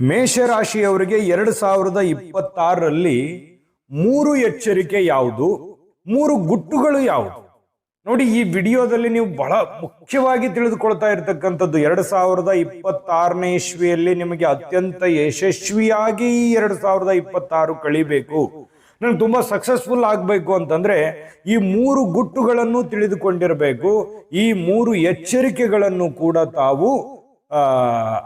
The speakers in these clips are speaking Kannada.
ಮೇಷರಾಶಿಯವರಿಗೆ ಎರಡು ಸಾವಿರದ ಇಪ್ಪತ್ತಾರರಲ್ಲಿ ಮೂರು ಎಚ್ಚರಿಕೆ ಯಾವುದು? ಮೂರು ಗುಟ್ಟುಗಳು ಯಾವುದು? ನೋಡಿ, ಈ ವಿಡಿಯೋದಲ್ಲಿ ನೀವು ಬಹಳ ಮುಖ್ಯವಾಗಿ ತಿಳಿದುಕೊಳ್ತಾ ಇರತಕ್ಕಂಥದ್ದು ಎರಡು ಸಾವಿರದ ಇಪ್ಪತ್ತಾರನೇ ಇಸ್ವಿಯಲ್ಲಿ ನಿಮಗೆ ಅತ್ಯಂತ ಯಶಸ್ವಿಯಾಗಿ ಈ ಎರಡು ಸಾವಿರದ ಇಪ್ಪತ್ತಾರು ಕಳಿಬೇಕು. ನನಗೆ ತುಂಬಾ ಸಕ್ಸಸ್ಫುಲ್ ಆಗಬೇಕು ಅಂತಂದ್ರೆ ಈ ಮೂರು ಗುಟ್ಟುಗಳನ್ನು ತಿಳಿದುಕೊಂಡಿರಬೇಕು. ಈ ಮೂರು ಎಚ್ಚರಿಕೆಗಳನ್ನು ಕೂಡ ತಾವು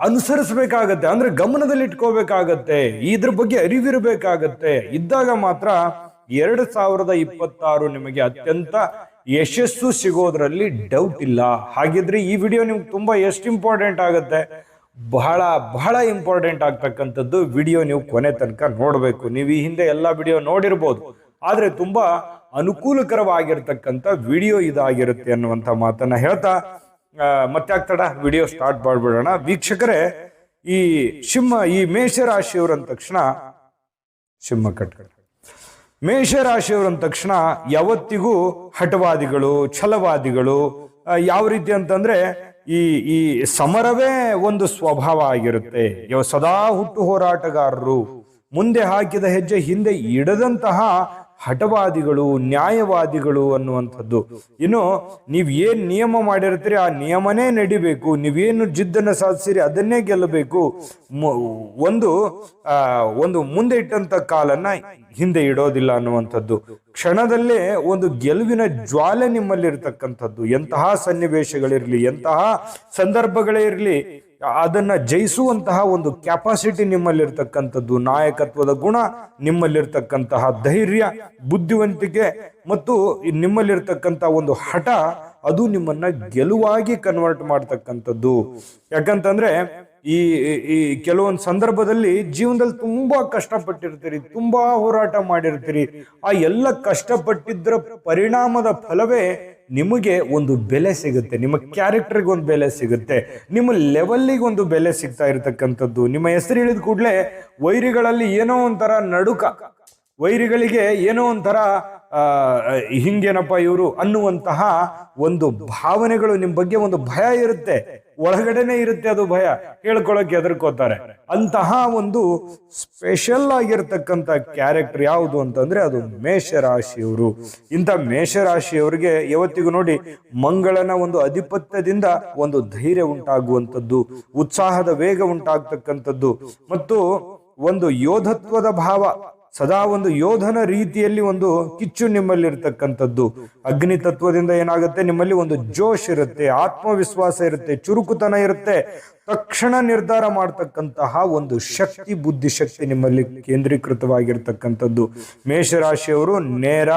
ಅನುಸರಿಸಬೇಕಾಗತ್ತೆ. ಅಂದ್ರೆ ಗಮನದಲ್ಲಿ ಇಟ್ಕೋಬೇಕಾಗತ್ತೆ ಇದ್ರ ಬಗ್ಗೆ ಅರಿವಿರಬೇಕಾಗತ್ತೆ. ಇದ್ದಾಗ ಮಾತ್ರ ಎರಡು ಸಾವಿರದ ಇಪ್ಪತ್ತಾರು ನಿಮಗೆ ಅತ್ಯಂತ ಯಶಸ್ಸು ಸಿಗೋದ್ರಲ್ಲಿ ಡೌಟ್ ಇಲ್ಲ. ಹಾಗಿದ್ರೆ ಈ ವಿಡಿಯೋ ನಿಮ್ಗೆ ತುಂಬಾ ಎಷ್ಟು ಇಂಪಾರ್ಟೆಂಟ್ ಆಗುತ್ತೆ? ಬಹಳ ಬಹಳ ಇಂಪಾರ್ಟೆಂಟ್ ಆಗ್ತಕ್ಕಂಥದ್ದು ವಿಡಿಯೋ ನೀವು ಕೊನೆ ತನಕ ನೋಡಬೇಕು. ನೀವು ಈ ಹಿಂದೆ ಎಲ್ಲ ವಿಡಿಯೋ ನೋಡಿರ್ಬೋದು. ಆದ್ರೆ ತುಂಬಾ ಅನುಕೂಲಕರವಾಗಿರ್ತಕ್ಕಂಥ ವಿಡಿಯೋ ಇದಾಗಿರುತ್ತೆ ಅನ್ನುವಂಥ ಮಾತನ್ನ ಹೇಳ್ತಾ ಮತ್ತೆ ಆಗ್ತಡ ವಿಡಿಯೋ ಸ್ಟಾರ್ಟ್ ಮಾಡ್ಬಿಡೋಣ. ವೀಕ್ಷಕರೇ, ಈ ಸಿಂಹ, ಈ ಮೇಷರಾಶಿಯವರು ಅಂದ ತಕ್ಷಣ ಸಿಂಹ ಕಟ್ಕಡ ಮೇಷರಾಶಿಯವರು ಅಂದ ತಕ್ಷಣ ಯಾವತ್ತಿಗೂ ಹಠವಾದಿಗಳು, ಛಲವಾದಿಗಳು ಯಾವ ರೀತಿ ಅಂತಂದ್ರೆ ಈ ಈ ಸಮರವೇ ಒಂದು ಸ್ವಭಾವ ಆಗಿರುತ್ತೆ. ಇವ ಸದಾ ಹುಟ್ಟು ಹೋರಾಟಗಾರರು. ಮುಂದೆ ಹಾಕಿದ ಹೆಜ್ಜೆ ಹಿಂದೆ ಇಡದಂತಹ ಹಠವಾದಿಗಳು, ನ್ಯಾಯವಾದಿಗಳು ಅನ್ನುವಂಥದ್ದು. ಇನ್ನು ನೀವು ಏನು ನಿಯಮ ಮಾಡಿರ್ತೀರಿ, ಆ ನಿಯಮನೇ ನಡಿಬೇಕು. ನೀವೇನು ಜಿದ್ದನ್ನು ಸಾಧಿಸಿರಿ, ಅದನ್ನೇ ಗೆಲ್ಲಬೇಕು. ಒಂದು ಒಂದು ಮುಂದೆ ಇಟ್ಟಂತ ಕಾಲನ್ನ ಹಿಂದೆ ಇಡೋದಿಲ್ಲ ಅನ್ನುವಂಥದ್ದು. ಕ್ಷಣದಲ್ಲೇ ಒಂದು ಗೆಲುವಿನ ಜ್ವಾಲೆ ನಿಮ್ಮಲ್ಲಿ ಇರ್ತಕ್ಕಂಥದ್ದು ಎಂತಹ ಸನ್ನಿವೇಶಗಳಿರಲಿ, ಎಂತಹ ಸಂದರ್ಭಗಳೇ ಇರಲಿ ಅದನ್ನ ಜಯಿಸುವಂತಹ ಒಂದು ಕೆಪಾಸಿಟಿ ನಿಮ್ಮಲ್ಲಿರ್ತಕ್ಕಂಥದ್ದು, ನಾಯಕತ್ವದ ಗುಣ ನಿಮ್ಮಲ್ಲಿರ್ತಕ್ಕಂತಹ ಧೈರ್ಯ, ಬುದ್ಧಿವಂತಿಕೆ ಮತ್ತು ನಿಮ್ಮಲ್ಲಿರ್ತಕ್ಕಂತಹ ಒಂದು ಹಠ, ಅದು ನಿಮ್ಮನ್ನ ಗೆಲುವಾಗಿ ಕನ್ವರ್ಟ್ ಮಾಡ್ತಕ್ಕಂಥದ್ದು. ಯಾಕಂತಂದ್ರೆ ಈ- ಈ ಕೆಲವೊಂದು ಸಂದರ್ಭದಲ್ಲಿ ಜೀವನದಲ್ಲಿ ತುಂಬಾ ಕಷ್ಟಪಟ್ಟಿರ್ತೀರಿ, ತುಂಬಾ ಹೋರಾಟ ಮಾಡಿರ್ತೀರಿ. ಆ ಎಲ್ಲ ಕಷ್ಟಪಟ್ಟಿದ್ರ ಪರಿಣಾಮದ ಫಲವೇ ನಿಮಗೆ ಒಂದು ಬೆಲೆ ಸಿಗುತ್ತೆ, ನಿಮ್ಮ ಕ್ಯಾರೆಕ್ಟರ್ಗೆ ಒಂದು ಬೆಲೆ ಸಿಗುತ್ತೆ, ನಿಮ್ಮ ಲೆವೆಲ್ಲಿಗೆ ಒಂದು ಬೆಲೆ ಸಿಗ್ತಾ ಇರತಕ್ಕಂಥದ್ದು. ನಿಮ್ಮ ಹೆಸರು ಹೇಳಿದ ಕೂಡಲೇ ವೈರಿಗಳಲ್ಲಿ ಏನೋ ಒಂಥರ ನಡುಕ, ವೈರಿಗಳಿಗೆ ಏನೋ ಒಂಥರ ಹಿಂಗೇನಪ್ಪ ಇವರು ಅನ್ನುವಂತಹ ಒಂದು ಭಾವನೆಗಳು ನಿಮ್ಮ ಬಗ್ಗೆ ಒಂದು ಭಯ ಇರುತ್ತೆ. ಒಳಗಡೆನೆ ಇರುತ್ತೆ ಅದು ಭಯ. ಹೇಳ್ಕೊಳಕ್ಕೆ ಹೆದರ್ಕೋತಾರೆ. ಅಂತಹ ಒಂದು ಸ್ಪೆಷಲ್ ಆಗಿರ್ತಕ್ಕಂಥ ಕ್ಯಾರೆಕ್ಟರ್ ಯಾವುದು ಅಂತಂದ್ರೆ ಅದು ಮೇಷರಾಶಿಯವರು. ಇಂಥ ಮೇಷರಾಶಿಯವರಿಗೆ ಯಾವತ್ತಿಗೂ ನೋಡಿ ಮಂಗಳನ ಒಂದು ಅಧಿಪತ್ಯದಿಂದ ಒಂದು ಧೈರ್ಯ ಉಂಟಾಗುವಂಥದ್ದು, ಉತ್ಸಾಹದ ವೇಗ ಉಂಟಾಗ್ತಕ್ಕಂಥದ್ದು. ಮತ್ತು ಒಂದು ಯೋಧತ್ವದ ಭಾವ ಸದಾ ಒಂದು ಯೋಧನ ರೀತಿಯಲ್ಲಿ ಒಂದು ಕಿಚ್ಚು ನಿಮ್ಮಲ್ಲಿ ಇರತಕ್ಕಂಥದ್ದು ಅಗ್ನಿ ತತ್ವದಿಂದ ಏನಾಗುತ್ತೆ? ನಿಮ್ಮಲ್ಲಿ ಒಂದು ಜೋಶ್ ಇರುತ್ತೆ, ಆತ್ಮವಿಶ್ವಾಸ ಇರುತ್ತೆ, ಚುರುಕುತನ ಇರುತ್ತೆ. ತಕ್ಷಣ ನಿರ್ಧಾರ ಮಾಡ್ತಕ್ಕಂತಹ ಒಂದು ಶಕ್ತಿ, ಬುದ್ಧಿಶಕ್ತಿ ನಿಮ್ಮಲ್ಲಿ ಕೇಂದ್ರೀಕೃತವಾಗಿರ್ತಕ್ಕಂಥದ್ದು. ಮೇಷರಾಶಿಯವರು ನೇರ,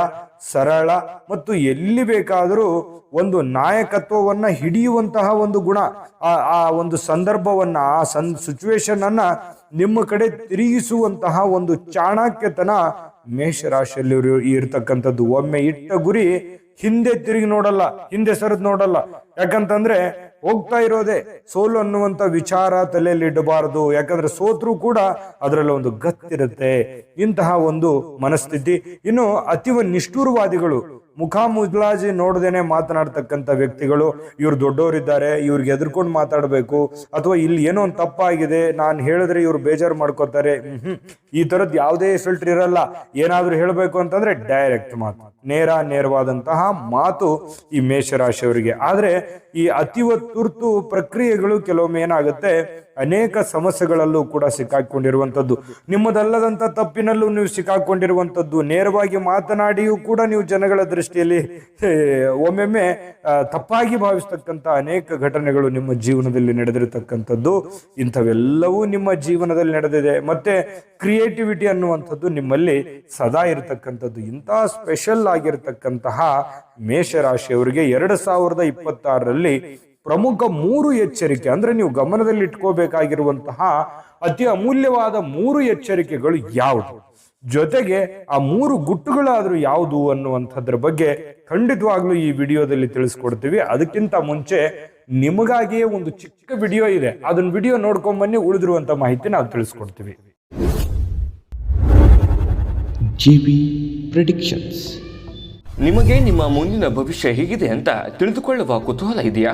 ಸರಳ ಮತ್ತು ಎಲ್ಲಿ ಬೇಕಾದರೂ ಒಂದು ನಾಯಕತ್ವವನ್ನ ಹಿಡಿಯುವಂತಹ ಒಂದು ಗುಣ. ಆ ಒಂದು ಸಂದರ್ಭವನ್ನ, ಆ ಸನ್ ಸಿಚುವೇಶನ್ ಅನ್ನ ನಿಮ್ಮ ಕಡೆ ತಿರುಗಿಸುವಂತಹ ಒಂದು ಚಾಣಾಕ್ಯತನ ಮೇಷರಾಶಿಯಲ್ಲಿ ಇರು- ಇರ್ತಕ್ಕಂಥದ್ದು. ಒಮ್ಮೆ ಇಟ್ಟ ಗುರಿ ಹಿಂದೆ ತಿರುಗಿ ನೋಡಲ್ಲ, ಹಿಂದೆ ಸರಿದ್ ನೋಡಲ್ಲ. ಯಾಕಂತಂದ್ರೆ ಹೋಗ್ತಾ ಇರೋದೇ ಸೋಲು ಅನ್ನುವಂತ ವಿಚಾರ ತಲೆಯಲ್ಲಿ ಇಡಬಾರದು. ಯಾಕಂದ್ರೆ ಸೋತ್ರು ಕೂಡ ಅದರಲ್ಲಿ ಒಂದು ಗತ್ತಿರುತ್ತೆ. ಇಂತಹ ಒಂದು ಮನಸ್ಥಿತಿ. ಇನ್ನು ಅತಿವ ನಿಷ್ಠುರವಾದಿಗಳು ಮುಖಾಮುದ್ಲಾಜಿ ನೋಡದೇನೆ ಮಾತನಾಡ್ತಕ್ಕಂಥ ವ್ಯಕ್ತಿಗಳು, ಇವ್ರು ದೊಡ್ಡವರಿದ್ದಾರೆ, ಇವ್ರಿಗೆ ಎದುರ್ಕೊಂಡು ಮಾತಾಡಬೇಕು, ಅಥವಾ ಇಲ್ಲಿ ಏನೋ ಒಂದು ತಪ್ಪಾಗಿದೆ, ನಾನು ಹೇಳಿದ್ರೆ ಇವ್ರು ಬೇಜಾರು ಮಾಡ್ಕೋತಾರೆ. ಈ ಥರದ್ದು ಯಾವುದೇ ಫಿಲ್ಟರ್ ಇರಲ್ಲ ಏನಾದ್ರೂ ಹೇಳಬೇಕು ಅಂತಂದ್ರೆ ಡೈರೆಕ್ಟ್ ಮಾತು, ನೇರ ನೇರವಾದಂತಹ ಮಾತು ಈ ಮೇಷರಾಶಿಯವರಿಗೆ ಆದರೆ ಈ ಅತಿವ ತುರ್ತು ಪ್ರಕ್ರಿಯೆಗಳು ಕೆಲವೊಮ್ಮೆ ಏನಾಗುತ್ತೆ ಅನೇಕ ಸಮಸ್ಯೆಗಳಲ್ಲೂ ಕೂಡ ಸಿಕ್ಕಾಕೊಂಡಿರುವಂಥದ್ದು. ನಿಮ್ಮದಲ್ಲದಂಥ ತಪ್ಪಿನಲ್ಲೂ ನೀವು ಸಿಕ್ಕಾಕೊಂಡಿರುವಂಥದ್ದು. ನೇರವಾಗಿ ಮಾತನಾಡಿಯೂ ಕೂಡ ನೀವು ಜನಗಳ ದೃಷ್ಟಿಯಲ್ಲಿ ಒಮ್ಮೊಮ್ಮೆ ತಪ್ಪಾಗಿ ಭಾವಿಸ್ತಕ್ಕಂಥ ಅನೇಕ ಘಟನೆಗಳು ನಿಮ್ಮ ಜೀವನದಲ್ಲಿ ನಡೆದಿರತಕ್ಕಂಥದ್ದು. ಇಂಥವೆಲ್ಲವೂ ನಿಮ್ಮ ಜೀವನದಲ್ಲಿ ನಡೆದಿದೆ. ಮತ್ತೆ ಕ್ರಿಯೇಟಿವಿಟಿ ಅನ್ನುವಂಥದ್ದು ನಿಮ್ಮಲ್ಲಿ ಸದಾ ಇರತಕ್ಕಂಥದ್ದು. ಇಂಥ ಸ್ಪೆಷಲ್ ಆಗಿರತಕ್ಕಂತಹ ಮೇಷರಾಶಿಯವರಿಗೆ ಎರಡು ಸಾವಿರದ ಇಪ್ಪತ್ತಾರರಲ್ಲಿ ಪ್ರಮುಖ ಮೂರು ಎಚ್ಚರಿಕೆ ಅಂದ್ರೆ ನೀವು ಗಮನದಲ್ಲಿ ಇಟ್ಕೋಬೇಕಾಗಿರುವಂತಹ ಅತಿ ಅಮೂಲ್ಯವಾದ ಮೂರು ಎಚ್ಚರಿಕೆಗಳು ಯಾವುದು? ಜೊತೆಗೆ ಆ ಮೂರು ಗುಟ್ಟುಗಳಾದ್ರೂ ಯಾವುದು ಅನ್ನುವಂಥದ್ರ ಬಗ್ಗೆ ಖಂಡಿತವಾಗ್ಲೂ ಈ ವಿಡಿಯೋದಲ್ಲಿ ತಿಳಿಸ್ಕೊಡ್ತೀವಿ. ಅದಕ್ಕಿಂತ ಮುಂಚೆ ನಿಮಗಾಗಿಯೇ ಒಂದು ಚಿಕ್ಕ ವಿಡಿಯೋ ಇದೆ. ಅದನ್ನ ವಿಡಿಯೋ ನೋಡ್ಕೊಂಡ್ ಬನ್ನಿ ಉಳಿದಿರುವಂತ ಮಾಹಿತಿ ನಾವು ತಿಳಿಸ್ಕೊಡ್ತೀವಿ. GB predictions. ನಿಮಗೆ ನಿಮ್ಮ ಮುಂದಿನ ಭವಿಷ್ಯ ಹೇಗಿದೆ ಅಂತ ತಿಳಿದುಕೊಳ್ಳುವ ಕುತೂಹಲ ಇದೆಯಾ?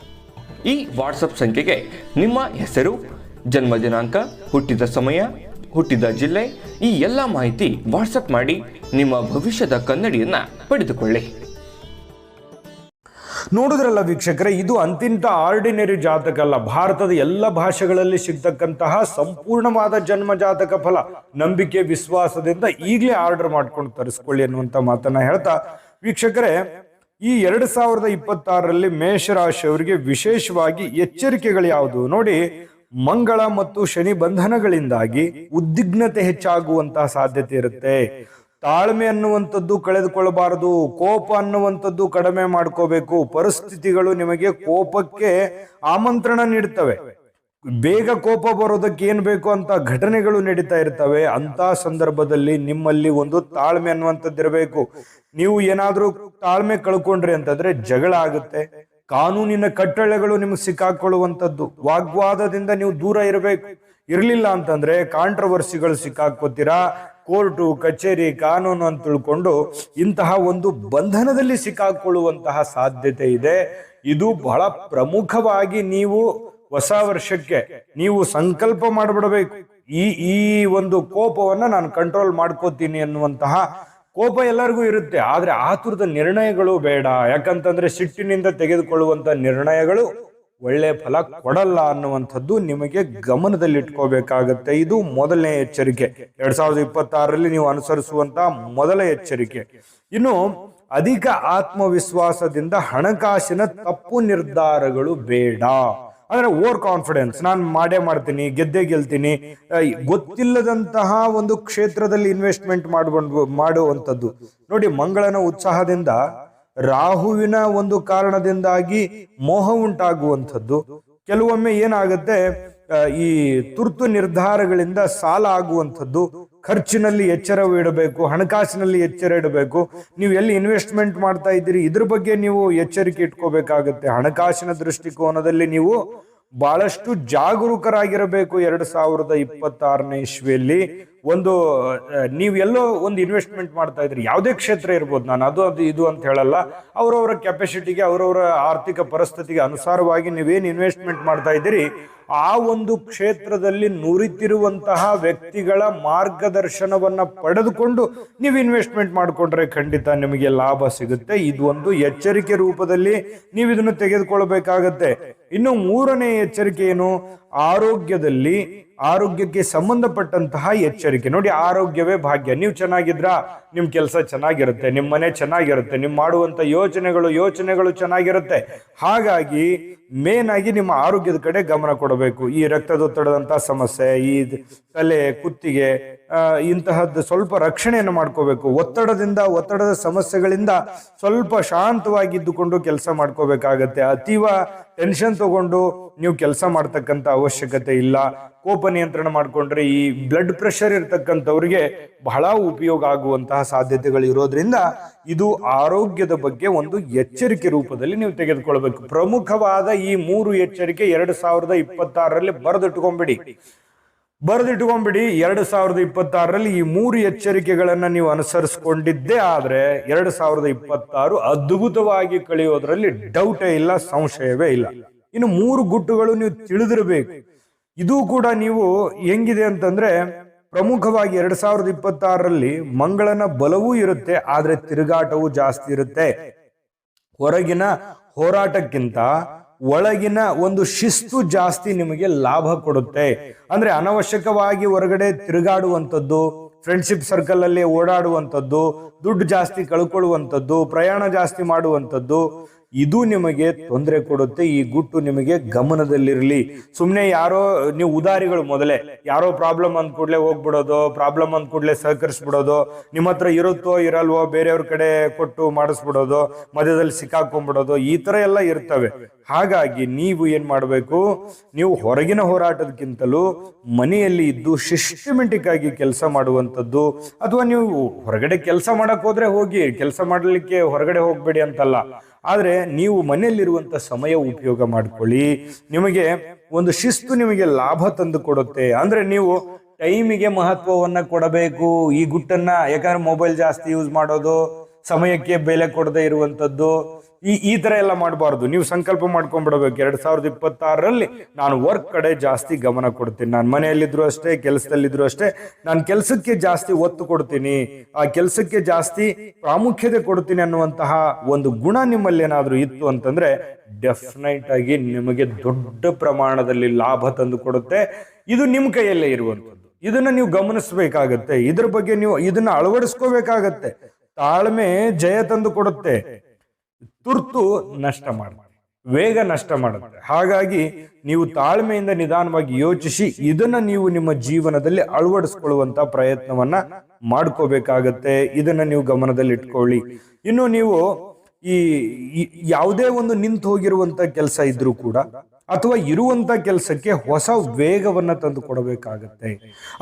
ಈ ವಾಟ್ಸಪ್ ಸಂಖ್ಯೆಗೆ ನಿಮ್ಮ ಹೆಸರು, ಜನ್ಮ ದಿನಾಂಕ, ಹುಟ್ಟಿದ ಸಮಯ, ಹುಟ್ಟಿದ ಜಿಲ್ಲೆ, ಈ ಎಲ್ಲ ಮಾಹಿತಿ ವಾಟ್ಸಪ್ ಮಾಡಿ ನಿಮ್ಮ ಭವಿಷ್ಯದ ಕನ್ನಡಿಯನ್ನ ಪಡೆದುಕೊಳ್ಳಿ. ನೋಡಿದ್ರಲ್ಲ ವೀಕ್ಷಕರೇ, ಇದು ಅಂತಿಂತ ಆರ್ಡಿನರಿ ಜಾತಕ ಅಲ್ಲ. ಭಾರತದ ಎಲ್ಲ ಭಾಷೆಗಳಲ್ಲಿ ಸಿಗ್ತಕ್ಕಂತಹ ಸಂಪೂರ್ಣವಾದ ಜನ್ಮ ಜಾತಕ ಫಲ, ನಂಬಿಕೆ, ವಿಶ್ವಾಸದಿಂದ ಈಗಲೇ ಆರ್ಡರ್ ಮಾಡ್ಕೊಂಡು ತರಿಸ್ಕೊಳ್ಳಿ ಅನ್ನುವಂತ ಮಾತನ್ನ ಹೇಳ್ತಾ, ವೀಕ್ಷಕರೇ ಈ ಎರಡು ಸಾವಿರದ ಇಪ್ಪತ್ತಾರರಲ್ಲಿ ಮೇಷರಾಶಿಯವರಿಗೆ ವಿಶೇಷವಾಗಿ ಎಚ್ಚರಿಕೆಗಳು ಯಾವುದು? ನೋಡಿ, ಮಂಗಳ ಮತ್ತು ಶನಿ ಬಂಧನಗಳಿಂದಾಗಿ ಉದ್ವಿಗ್ನತೆ ಹೆಚ್ಚಾಗುವಂತಹ ಸಾಧ್ಯತೆ ಇರುತ್ತೆ. ತಾಳ್ಮೆ ಅನ್ನುವಂಥದ್ದು ಕಳೆದುಕೊಳ್ಳಬಾರದು, ಕೋಪ ಅನ್ನುವಂಥದ್ದು ಕಡಿಮೆ ಮಾಡ್ಕೋಬೇಕು. ಪರಿಸ್ಥಿತಿಗಳು ನಿಮಗೆ ಕೋಪಕ್ಕೆ ಆಮಂತ್ರಣ ನೀಡುತ್ತವೆ ಬೇಗ ಕೋಪ ಬರೋದಕ್ಕೆ ಏನು ಬೇಕು ಅಂತ ಘಟನೆಗಳು ನಡೀತಾ ಇರ್ತವೆ. ಅಂತ ಸಂದರ್ಭದಲ್ಲಿ ನಿಮ್ಮಲ್ಲಿ ಒಂದು ತಾಳ್ಮೆ ಅನ್ನುವಂಥದ್ದು ಇರಬೇಕು ನೀವು ಏನಾದರೂ ತಾಳ್ಮೆ ಕಳ್ಕೊಂಡ್ರಿ ಅಂತಂದ್ರೆ ಜಗಳ ಆಗುತ್ತೆ. ಕಾನೂನಿನ ಕಟ್ಟಳೆಗಳು ನಿಮ್ಗೆ ಸಿಕ್ಕಾಕೊಳ್ಳುವಂಥದ್ದು. ವಾಗ್ವಾದದಿಂದ ನೀವು ದೂರ ಇರಬೇಕು. ಇರಲಿಲ್ಲ ಅಂತಂದ್ರೆ ಕಾಂಟ್ರವರ್ಸಿಗಳು ಸಿಕ್ಕಾಕೋತೀರಾ ಕೋರ್ಟು, ಕಚೇರಿ, ಕಾನೂನು ಅಂತ ತಿಳ್ಕೊಂಡು ಇಂತಹ ಒಂದು ಬಂಧನದಲ್ಲಿ ಸಿಕ್ಕಾಕೊಳ್ಳುವಂತಹ ಸಾಧ್ಯತೆ ಇದೆ. ಇದು ಬಹಳ ಪ್ರಮುಖವಾಗಿ ನೀವು ಹೊಸ ವರ್ಷಕ್ಕೆ ನೀವು ಸಂಕಲ್ಪ ಮಾಡಿಬಿಡಬೇಕು. ಈ ಈ ಒಂದು ಕೋಪವನ್ನ ನಾನು ಕಂಟ್ರೋಲ್ ಮಾಡ್ಕೋತೀನಿ ಅನ್ನುವಂತಹ ಕೋಪ ಎಲ್ಲರಿಗೂ ಇರುತ್ತೆ, ಆದ್ರೆ ಆತುರದ ನಿರ್ಣಯಗಳು ಬೇಡ. ಯಾಕಂತಂದ್ರೆ ಸಿಟ್ಟಿನಿಂದ ತೆಗೆದುಕೊಳ್ಳುವಂತ ನಿರ್ಣಯಗಳು ಒಳ್ಳೆ ಫಲ ಕೊಡಲ್ಲ ಅನ್ನುವಂಥದ್ದು ನಿಮಗೆ ಗಮನದಲ್ಲಿಟ್ಕೋಬೇಕಾಗತ್ತೆ. ಇದು ಮೊದಲನೇ ಎಚ್ಚರಿಕೆ. ಎರಡ್ ಸಾವಿರದ ಇಪ್ಪತ್ತಾರರಲ್ಲಿ ನೀವು ಅನುಸರಿಸುವಂತ ಮೊದಲ ಎಚ್ಚರಿಕೆ. ಇನ್ನು ಅಧಿಕ ಆತ್ಮವಿಶ್ವಾಸದಿಂದ ಹಣಕಾಸಿನ ತಪ್ಪು ನಿರ್ಧಾರಗಳು ಬೇಡ. ಅಂದ್ರೆ ಓವರ್ ಕಾನ್ಫಿಡೆನ್ಸ್. ನಾನು ಮಾಡೇ ಮಾಡ್ತೀನಿ, ಗೆದ್ದೆ ಗೆಲ್ತೀನಿ. ಗೊತ್ತಿಲ್ಲದಂತಹ ಒಂದು ಕ್ಷೇತ್ರದಲ್ಲಿ ಇನ್ವೆಸ್ಟ್ಮೆಂಟ್ ಮಾಡ್ಕೊಂಡು ಮಾಡುವಂಥದ್ದು. ನೋಡಿ, ಮಂಗಳನ ಉತ್ಸಾಹದಿಂದ ರಾಹುವಿನ ಒಂದು ಕಾರಣದಿಂದಾಗಿ ಮೋಹ ಉಂಟಾಗುವಂಥದ್ದು. ಕೆಲವೊಮ್ಮೆ ಏನಾಗುತ್ತೆ ಈ ತುರ್ತು ನಿರ್ಧಾರಗಳಿಂದ ಸಾಲ ಆಗುವಂಥದ್ದು ಖರ್ಚಿನಲ್ಲಿ ಎಚ್ಚರವಿಡಬೇಕು ಹಣಕಾಸಿನಲ್ಲಿ ಎಚ್ಚರ ಇಡಬೇಕು. ನೀವು ಎಲ್ಲಿ ಇನ್ವೆಸ್ಟ್ಮೆಂಟ್ ಮಾಡ್ತಾ ಇದ್ದೀರಿ, ಇದ್ರ ಬಗ್ಗೆ ನೀವು ಎಚ್ಚರಿಕೆ ಇಟ್ಕೋಬೇಕಾಗತ್ತೆ. ಹಣಕಾಸಿನ ದೃಷ್ಟಿಕೋನದಲ್ಲಿ ನೀವು ಬಹಳಷ್ಟು ಜಾಗರೂಕರಾಗಿರಬೇಕು ಎರಡ್ ಸಾವಿರದ ಇಪ್ಪತ್ತಾರನೇ ಇಸ್ವಿಯಲ್ಲಿ. ಒಂದು ನೀವು ಎಲ್ಲೋ ಒಂದು ಇನ್ವೆಸ್ಟ್ಮೆಂಟ್ ಮಾಡ್ತಾ ಇದ್ರಿ, ಯಾವುದೇ ಕ್ಷೇತ್ರ ಇರ್ಬೋದು, ನಾನು ಅದು ಅದು, ಇದು ಅಂತ ಹೇಳಲ್ಲ. ಅವರವರ ಕೆಪಾಸಿಟಿಗೆ ಅವರವರ ಆರ್ಥಿಕ ಪರಿಸ್ಥಿತಿಗೆ ಅನುಸಾರವಾಗಿ ನೀವೇನು ಇನ್ವೆಸ್ಟ್ಮೆಂಟ್ ಮಾಡ್ತಾ ಇದ್ದೀರಿ, ಆ ಒಂದು ಕ್ಷೇತ್ರದಲ್ಲಿ ನುರಿತಿರುವಂತಹ ವ್ಯಕ್ತಿಗಳ ಮಾರ್ಗದರ್ಶನವನ್ನು ಪಡೆದುಕೊಂಡು ನೀವು ಇನ್ವೆಸ್ಟ್ಮೆಂಟ್ ಮಾಡಿಕೊಂಡ್ರೆ ಖಂಡಿತ ನಿಮಗೆ ಲಾಭ ಸಿಗುತ್ತೆ. ಇದು ಒಂದು ಎಚ್ಚರಿಕೆ ರೂಪದಲ್ಲಿ ನೀವು ಇದನ್ನು ತೆಗೆದುಕೊಳ್ಬೇಕಾಗತ್ತೆ. ಇನ್ನು ಮೂರನೇ ಎಚ್ಚರಿಕೆ ಏನು? ಆರೋಗ್ಯದಲ್ಲಿ ಆರೋಗ್ಯಕ್ಕೆ ಸಂಬಂಧಪಟ್ಟಂತಹ ಎಚ್ಚರಿಕೆ. ನೋಡಿ, ಆರೋಗ್ಯವೇ ಭಾಗ್ಯ. ನೀವು ಚೆನ್ನಾಗಿದ್ರ? ನಿಮ್ಮ ಕೆಲಸ ಚೆನ್ನಾಗಿರುತ್ತೆ. ನಿಮ್ಮ ಮನೆ ಚೆನ್ನಾಗಿರುತ್ತೆ. ನೀವು ಮಾಡುವಂತ ಯೋಚನೆಗಳು ಯೋಚನೆಗಳು ಚೆನ್ನಾಗಿರುತ್ತೆ. ಹಾಗಾಗಿ ಮೇನ್ ಆಗಿ ನಿಮ್ಮ ಆರೋಗ್ಯದ ಕಡೆ ಗಮನ ಕೊಡಬೇಕು. ಈ ರಕ್ತದೊತ್ತಡದಂತಹ ಸಮಸ್ಯೆ, ಈ ತಲೆ, ಕುತ್ತಿಗೆ ಇಂತಹದ್ದು ಸ್ವಲ್ಪ ರಕ್ಷಣೆಯನ್ನು ಮಾಡ್ಕೋಬೇಕು. ಒತ್ತಡದಿಂದ, ಒತ್ತಡದ ಸಮಸ್ಯೆಗಳಿಂದ ಸ್ವಲ್ಪ ಶಾಂತವಾಗಿದ್ದುಕೊಂಡು ಕೆಲಸ ಮಾಡ್ಕೋಬೇಕಾಗತ್ತೆ. ಅತೀವ ಟೆನ್ಷನ್ ತಗೊಂಡು ನೀವು ಕೆಲಸ ಮಾಡ್ತಕ್ಕಂಥ ಅವಶ್ಯಕತೆ ಇಲ್ಲ. ಕೋಪ ನಿಯಂತ್ರಣ ಮಾಡ್ಕೊಂಡ್ರೆ ಈ ಬ್ಲಡ್ ಪ್ರೆಷರ್ ಇರ್ತಕ್ಕಂಥವ್ರಿಗೆ ಬಹಳ ಉಪಯೋಗ ಆಗುವಂತಹ ಸಾಧ್ಯತೆಗಳು ಇರೋದ್ರಿಂದ ಇದು ಆರೋಗ್ಯದ ಬಗ್ಗೆ ಒಂದು ಎಚ್ಚರಿಕೆ ರೂಪದಲ್ಲಿ ನೀವು ತೆಗೆದುಕೊಳ್ಬೇಕು. ಪ್ರಮುಖವಾದ ಈ ಮೂರು ಎಚ್ಚರಿಕೆ ಎರಡು ಸಾವಿರದ ಇಪ್ಪತ್ತಾರರಲ್ಲಿ ಬರೆದಿಟ್ಕೊಂಬಿಡಿ ಬರೆದಿಟ್ಕೊಂಬಿಡಿ ಎರಡು ಸಾವಿರದ ಇಪ್ಪತ್ತಾರರಲ್ಲಿ ಈ ಮೂರು ಎಚ್ಚರಿಕೆಗಳನ್ನ ನೀವು ಅನುಸರಿಸ್ಕೊಂಡಿದ್ದೇ ಆದ್ರೆ ಎರಡು ಸಾವಿರದ ಇಪ್ಪತ್ತಾರು ಅದ್ಭುತವಾಗಿ ಕಳೆಯೋದ್ರಲ್ಲಿ ಡೌಟೇ ಇಲ್ಲ, ಸಂಶಯವೇ ಇಲ್ಲ. ಇನ್ನು ಮೂರು ಗುಟ್ಟುಗಳು ನೀವು ತಿಳಿದಿರಬೇಕು. ಇದು ಕೂಡ ನೀವು ಹೆಂಗಿದೆ ಅಂತಂದ್ರೆ ಪ್ರಮುಖವಾಗಿ ಎರಡ್ ಸಾವಿರದ ಇಪ್ಪತ್ತಾರರಲ್ಲಿ ಮಂಗಳನ ಬಲವೂ ಇರುತ್ತೆ, ಆದ್ರೆ ತಿರುಗಾಟವೂ ಜಾಸ್ತಿ ಇರುತ್ತೆ. ಹೊರಗಿನ ಹೋರಾಟಕ್ಕಿಂತ ಒಳಗಿನ ಒಂದು ಶಿಸ್ತು ಜಾಸ್ತಿ ನಿಮಗೆ ಲಾಭ ಕೊಡುತ್ತೆ. ಅಂದ್ರೆ ಅನವಶ್ಯಕವಾಗಿ ಹೊರಗಡೆ ತಿರುಗಾಡುವಂಥದ್ದು ಫ್ರೆಂಡ್ಶಿಪ್ ಸರ್ಕಲ್ ಅಲ್ಲಿ ಓಡಾಡುವಂಥದ್ದು, ದುಡ್ಡು ಜಾಸ್ತಿ ಕಳ್ಕೊಳ್ಳುವಂಥದ್ದು, ಪ್ರಯಾಣ ಜಾಸ್ತಿ ಮಾಡುವಂಥದ್ದು ಇದು ನಿಮಗೆ ತೊಂದರೆ ಕೊಡುತ್ತೆ, ಈ ಗುಟ್ಟು ನಿಮಗೆ ಗಮನದಲ್ಲಿರಲಿ. ಸುಮ್ಮನೆ ಯಾರೋ, ನೀವು ಉದಾರಿಗಳು ಮೊದಲೇ. ಯಾರೋ ಪ್ರಾಬ್ಲಮ್ ಅಂದ ಕೂಡಲೇ ಹೋಗ್ಬಿಡೋದು, ಪ್ರಾಬ್ಲಮ್ ಅಂದ ಕೂಡಲೇ ಸಹಕರಿಸ್ಬಿಡೋದು, ನಿಮ್ಮ ಹತ್ರ ಇರುತ್ತೋ, ಇರಲ್ವೋ, ಬೇರೆಯವ್ರ ಕಡೆ ಕೊಟ್ಟು ಮಾಡಿಸ್ಬಿಡೋದು, ಮಧ್ಯದಲ್ಲಿ ಸಿಕ್ಕಾಕೊಂಡ್ಬಿಡೋದು, ಈ ತರ ಎಲ್ಲ ಇರ್ತವೆ. ಹಾಗಾಗಿ ನೀವು ಏನ್ ಮಾಡಬೇಕು, ನೀವು ಹೊರಗಿನ ಹೋರಾಟದಕ್ಕಿಂತಲೂ ಮನೆಯಲ್ಲಿ ಇದ್ದು ಸಿಸ್ಟಮೆಟಿಕ್ ಆಗಿ ಕೆಲಸ ಮಾಡುವಂಥದ್ದು, ಅಥವಾ ನೀವು ಹೊರಗಡೆ ಕೆಲಸ ಮಾಡಕ್ ಹೋದ್ರೆ ಹೋಗಿ, ಕೆಲಸ ಮಾಡಲಿಕ್ಕೆ ಹೊರಗಡೆ ಹೋಗ್ಬೇಡಿ ಅಂತಲ್ಲ. ಆದ್ರೆ ನೀವು ಮನೆಯಲ್ಲಿರುವಂಥ ಸಮಯ ಉಪಯೋಗ ಮಾಡಿಕೊಳ್ಳಿ. ನಿಮಗೆ ಒಂದು ಶಿಸ್ತು ನಿಮಗೆ ಲಾಭ ತಂದು ಕೊಡುತ್ತೆ. ಅಂದರೆ ನೀವು ಟೈಮಿಗೆ ಮಹತ್ವವನ್ನು ಕೊಡಬೇಕು. ಈ ಗುಟ್ಟನ್ನು ಯಾಕಂದ್ರೆ ಮೊಬೈಲ್ ಜಾಸ್ತಿ ಯೂಸ್ ಮಾಡೋದು, ಸಮಯಕ್ಕೆ ಬೆಲೆ ಕೊಡದೆ ಇರುವಂತದ್ದು. ಈ ಈ ತರ ಎಲ್ಲ ಮಾಡಬಾರ್ದು. ನೀವು ಸಂಕಲ್ಪ ಮಾಡ್ಕೊಂಡ್ಬಿಡ್ಬೇಕು. ಎರಡ್ ಸಾವಿರದ ಇಪ್ಪತ್ತಾರರಲ್ಲಿ ನಾನು ವರ್ಕ್ ಕಡೆ ಜಾಸ್ತಿ ಗಮನ ಕೊಡ್ತೀನಿ. ನಾನು ಮನೆಯಲ್ಲಿದ್ರು ಅಷ್ಟೇ, ಕೆಲಸದಲ್ಲಿದ್ರು ಅಷ್ಟೇ. ನಾನು ಕೆಲಸಕ್ಕೆ ಜಾಸ್ತಿ ಒತ್ತು ಕೊಡ್ತೀನಿ. ಆ ಕೆಲಸಕ್ಕೆ ಜಾಸ್ತಿ ಪ್ರಾಮುಖ್ಯತೆ ಕೊಡ್ತೀನಿ ಅನ್ನುವಂತಹ ಒಂದು ಗುಣ ನಿಮ್ಮಲ್ಲಿ ಏನಾದರೂ ಇತ್ತು ಅಂತಂದ್ರೆ ಡೆಫಿನೆಟ್ ಆಗಿ ನಿಮಗೆ ದೊಡ್ಡ ಪ್ರಮಾಣದಲ್ಲಿ ಲಾಭ ತಂದು ಕೊಡುತ್ತೆ. ಇದು ನಿಮ್ಮ ಕೈಯಲ್ಲೇ ಇರುವಂತದ್ದು ಇದನ್ನ ನೀವು ಗಮನಿಸಬೇಕಾಗತ್ತೆ. ಇದ್ರ ಬಗ್ಗೆ ನೀವು ಇದನ್ನ ಅಳವಡಿಸ್ಕೋಬೇಕಾಗತ್ತೆ. ತಾಳ್ಮೆ ಜಯ ತಂದು ಕೊಡುತ್ತೆ. ತುರ್ತು ನಷ್ಟ ಮಾಡುತ್ತೆ. ವೇಗ ನಷ್ಟ ಮಾಡುತ್ತೆ. ಹಾಗಾಗಿ ನೀವು ತಾಳ್ಮೆಯಿಂದ ನಿಧಾನವಾಗಿ ಯೋಚಿಸಿ, ಇದನ್ನ ನೀವು ನಿಮ್ಮ ಜೀವನದಲ್ಲಿ ಅಳವಡಿಸ್ಕೊಳ್ಳುವಂತ ಪ್ರಯತ್ನವನ್ನ ಮಾಡ್ಕೋಬೇಕಾಗತ್ತೆ. ಇದನ್ನ ನೀವು ಗಮನದಲ್ಲಿ ಇಟ್ಕೊಳ್ಳಿ ಇನ್ನು ನೀವು ಈ, ಯಾವುದೇ ಒಂದು ನಿಂತು ಹೋಗಿರುವಂತ ಕೆಲಸ ಇದ್ರೂ ಕೂಡ ಅಥವಾ ಇರುವಂತ ಕೆಲಸಕ್ಕೆ ಹೊಸ ವೇಗವನ್ನ ತಂದು ಕೊಡಬೇಕಾಗತ್ತೆ.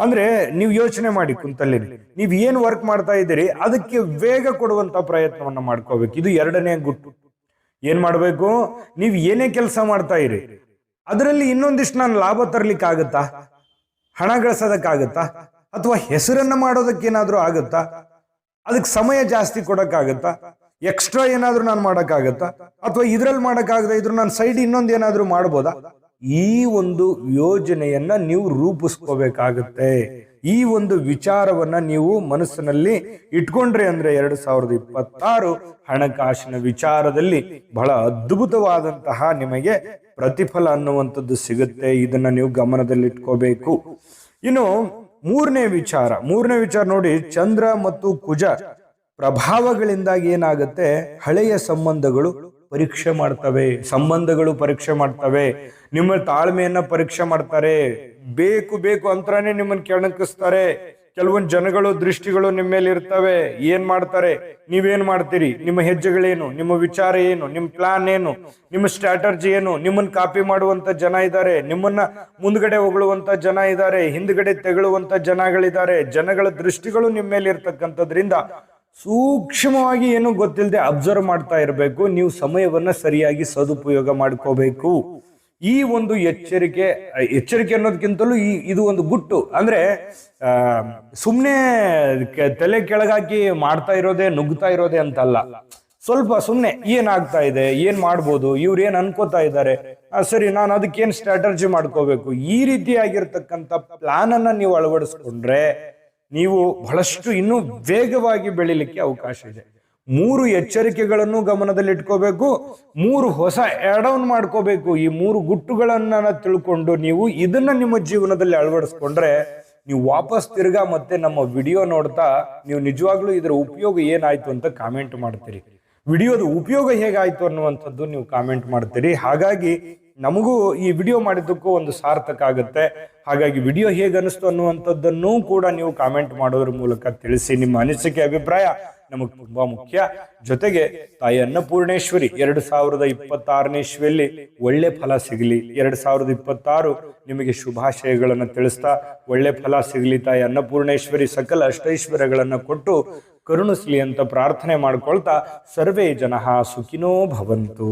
ಅಂದ್ರೆ ನೀವು ಯೋಚನೆ ಮಾಡಿ ಕುಂತಲ್ಲಿ, ನೀವು ಏನ್ ವರ್ಕ್ ಮಾಡ್ತಾ ಇದ್ದೀರಿ, ಅದಕ್ಕೆ ವೇಗ ಕೊಡುವಂತ ಪ್ರಯತ್ನವನ್ನ ಮಾಡ್ಕೋಬೇಕು. ಇದು ಎರಡನೇ ಗುಟ್ಟು. ಏನ್ ಮಾಡ್ಬೇಕು? ನೀವು ಏನೇ ಕೆಲಸ ಮಾಡ್ತಾ ಇರಿ, ಅದರಲ್ಲಿ ಇನ್ನೊಂದಿಷ್ಟು ನಾನು ಲಾಭ ತರ್ಲಿಕ್ಕೆ ಆಗುತ್ತಾ ಹಣ ಗಳಿಸೋದಕ್ಕಾಗತ್ತಾ? ಅಥವಾ ಹೆಸರನ್ನ ಮಾಡೋದಕ್ಕೇನಾದ್ರೂ ಆಗುತ್ತಾ? ಅದಕ್ಕೆ ಸಮಯ ಜಾಸ್ತಿ ಕೊಡಕ್ಕಾಗತ್ತಾ? ಎಕ್ಸ್ಟ್ರಾ ಏನಾದರೂ ನಾನು ಮಾಡೋಕ್ಕಾಗತ್ತಾ? ಅಥವಾ ಇದ್ರಲ್ಲಿ ಮಾಡೋಕ್ಕಾಗದೆ ಇದ್ರೂ ನಾನು ಸೈಡ್ ಇನ್ನೊಂದು ಏನಾದರೂ ಮಾಡ್ಬೋದಾ? ಈ ಒಂದು ಯೋಜನೆಯನ್ನ ನೀವು ರೂಪಿಸ್ಕೋಬೇಕಾಗತ್ತೆ. ಈ ಒಂದು ವಿಚಾರವನ್ನ ನೀವು ಮನಸ್ಸಿನಲ್ಲಿ ಇಟ್ಕೊಂಡ್ರೆ ಅಂದ್ರೆ ಎರಡ್ ಸಾವಿರದ ಇಪ್ಪತ್ತಾರು ಹಣಕಾಸಿನ ವಿಚಾರದಲ್ಲಿ ಬಹಳ ಅದ್ಭುತವಾದಂತಹ ನಿಮಗೆ ಪ್ರತಿಫಲ ಅನ್ನುವಂಥದ್ದು ಸಿಗುತ್ತೆ. ಇದನ್ನ ನೀವು ಗಮನದಲ್ಲಿಟ್ಕೋಬೇಕು. ಇನ್ನು ಮೂರನೇ ವಿಚಾರ. ಮೂರನೇ ವಿಚಾರ ನೋಡಿ, ಚಂದ್ರ ಮತ್ತು ಕುಜ. ಪ್ರಭಾವಗಳಿಂದಾಗಿ ಏನಾಗುತ್ತೆ? ಹಳೆಯ ಸಂಬಂಧಗಳು ಪರೀಕ್ಷೆ ಮಾಡ್ತವೆ. ಸಂಬಂಧಗಳು ಪರೀಕ್ಷೆ ಮಾಡ್ತವೆ. ನಿಮ್ಮ ತಾಳ್ಮೆಯನ್ನ ಪರೀಕ್ಷೆ ಮಾಡ್ತಾರೆ. ಬೇಕು ಬೇಕು ಅಂತಾನೆ ನಿಮ್ಮನ್ನ ಕೆಣಕಿಸ್ತಾರೆ. ಕೆಲವೊಂದು ಜನಗಳು, ದೃಷ್ಟಿಗಳು ನಿಮ್ಮ ಮೇಲೆ ಇರ್ತವೆ. ಏನ್ ಮಾಡ್ತಾರೆ? ನೀವೇನ್ ಮಾಡ್ತೀರಿ? ನಿಮ್ಮ ಹೆಜ್ಜೆಗಳೇನು? ನಿಮ್ಮ ವಿಚಾರ ಏನು? ನಿಮ್ಮ ಪ್ಲಾನ್ ಏನು? ನಿಮ್ಮ ಸ್ಟ್ರಾಟರ್ಜಿ ಏನು? ನಿಮ್ಮನ್ನ ಕಾಪಿ ಮಾಡುವಂತ ಜನ ಇದ್ದಾರೆ ನಿಮ್ಮನ್ನ ಮುಂದ್ಗಡೆ ಹೊಗಳುವಂತ ಜನ ಇದ್ದಾರೆ ಹಿಂದ್ಗಡೆ ತೆಗಳುವಂತ ಜನಗಳಿದ್ದಾರೆ ಜನಗಳ ದೃಷ್ಟಿಗಳು ನಿಮ್ಮ ಮೇಲೆ ಇರ್ತಕ್ಕಂಥದ್ರಿಂದ ಸೂಕ್ಷ್ಮವಾಗಿ ಏನು ಗೊತ್ತಿಲ್ಲದೆ ಅಬ್ಸರ್ವ್ ಮಾಡ್ತಾ ಇರಬೇಕು. ನೀವು ಸಮಯವನ್ನ ಸರಿಯಾಗಿ ಸದುಪಯೋಗ ಮಾಡ್ಕೋಬೇಕು. ಈ ಒಂದು ಎಚ್ಚರಿಕೆ ಎಚ್ಚರಿಕೆ ಅನ್ನೋದಕ್ಕಿಂತಲೂ ಈ, ಇದು ಒಂದು ಗುಟ್ಟು. ಅಂದ್ರೆ, ಆ, ಸುಮ್ನೆ ಕೆ- ತಲೆ ಕೆಳಗಾಕಿ ಮಾಡ್ತಾ ಇರೋದೇ, ನುಗ್ತಾ ಇರೋದೇ ಅಂತಲ್ಲ. ಸ್ವಲ್ಪ ಸುಮ್ನೆ ಏನಾಗ್ತಾ ಇದೆ, ಏನ್ ಮಾಡ್ಬೋದು, ಇವ್ರು ಏನ್ ಅನ್ಕೋತಾ ಇದ್ದಾರೆ. ಸರಿ, ನಾನು ಅದಕ್ಕೇನ್ ಸ್ಟ್ರಾಟಜಿ ಮಾಡ್ಕೋಬೇಕು. ಈ ರೀತಿಯಾಗಿರ್ತಕ್ಕಂಥ ಪ್ಲಾನ್ ಅನ್ನ ನೀವು ಅಳವಡಿಸ್ಕೊಂಡ್ರೆ ನೀವು ಬಹಳಷ್ಟು ಇನ್ನೂ ವೇಗವಾಗಿ ಬೆಳಿಲಿಕ್ಕೆ ಅವಕಾಶ ಇದೆ. ಮೂರು ಎಚ್ಚರಿಕೆಗಳನ್ನು ಗಮನದಲ್ಲಿಟ್ಕೋಬೇಕು, ಮೂರು ಹೊಸ ಆನ್ ಮಾಡ್ಕೋಬೇಕು. ಈ ಮೂರು ಗುಟ್ಟುಗಳನ್ನ ತಿಳ್ಕೊಂಡು ನೀವು ಇದನ್ನ ನಿಮ್ಮ ಜೀವನದಲ್ಲಿ ಅಳವಡಿಸ್ಕೊಂಡ್ರೆ ನೀವು ವಾಪಸ್ ತಿರ್ಗಾ ಮತ್ತೆ ನಮ್ಮ ವಿಡಿಯೋ ನೋಡ್ತಾ ನೀವು ನಿಜವಾಗ್ಲೂ ಇದರ ಉಪಯೋಗ ಏನಾಯ್ತು ಅಂತ ಕಾಮೆಂಟ್ ಮಾಡ್ತೀರಿ. ವಿಡಿಯೋದ ಉಪಯೋಗ ಹೇಗಾಯ್ತು ಅನ್ನುವಂಥದ್ದು ನೀವು ಕಾಮೆಂಟ್ ಮಾಡ್ತೀರಿ. ಹಾಗಾಗಿ ನಮಗೂ ಈ ವಿಡಿಯೋ ಮಾಡಿದ್ದಕ್ಕೂ ಒಂದು ಸಾರ್ಥಕ ಆಗುತ್ತೆ. ಹಾಗಾಗಿ ವಿಡಿಯೋ ಹೇಗೆ ಅನಿಸ್ತು ಅನ್ನುವಂಥದ್ದನ್ನೂ ಕೂಡ ನೀವು ಕಾಮೆಂಟ್ ಮಾಡೋದ್ರ ಮೂಲಕ ತಿಳಿಸಿ. ನಿಮ್ಮ ಅನಿಸಿಕೆ, ಅಭಿಪ್ರಾಯ ನಮಗೆ ತುಂಬಾ ಮುಖ್ಯ. ಜೊತೆಗೆ ತಾಯಿ ಅನ್ನಪೂರ್ಣೇಶ್ವರಿ, ಎರಡು ಸಾವಿರದ ಇಪ್ಪತ್ತಾರನೇ ಇಶ್ವಿಯಲ್ಲಿ ಒಳ್ಳೆ ಫಲ ಸಿಗಲಿ. ಎರಡು ಸಾವಿರದ ಇಪ್ಪತ್ತಾರು ನಿಮಗೆ ಶುಭಾಶಯಗಳನ್ನು ತಿಳಿಸ್ತಾ ಒಳ್ಳೆ ಫಲ ಸಿಗಲಿ ತಾಯಿ ಅನ್ನಪೂರ್ಣೇಶ್ವರಿ. ಸಕಲ ಅಷ್ಟೈಶ್ವರ್ಯಗಳನ್ನು ಕೊಟ್ಟು ಕರುಣಿಸ್ಲಿ ಅಂತ ಪ್ರಾರ್ಥನೆ ಮಾಡ್ಕೊಳ್ತಾ ಸರ್ವೇ ಜನ ಸುಖಿನೋ ಭವಂತು.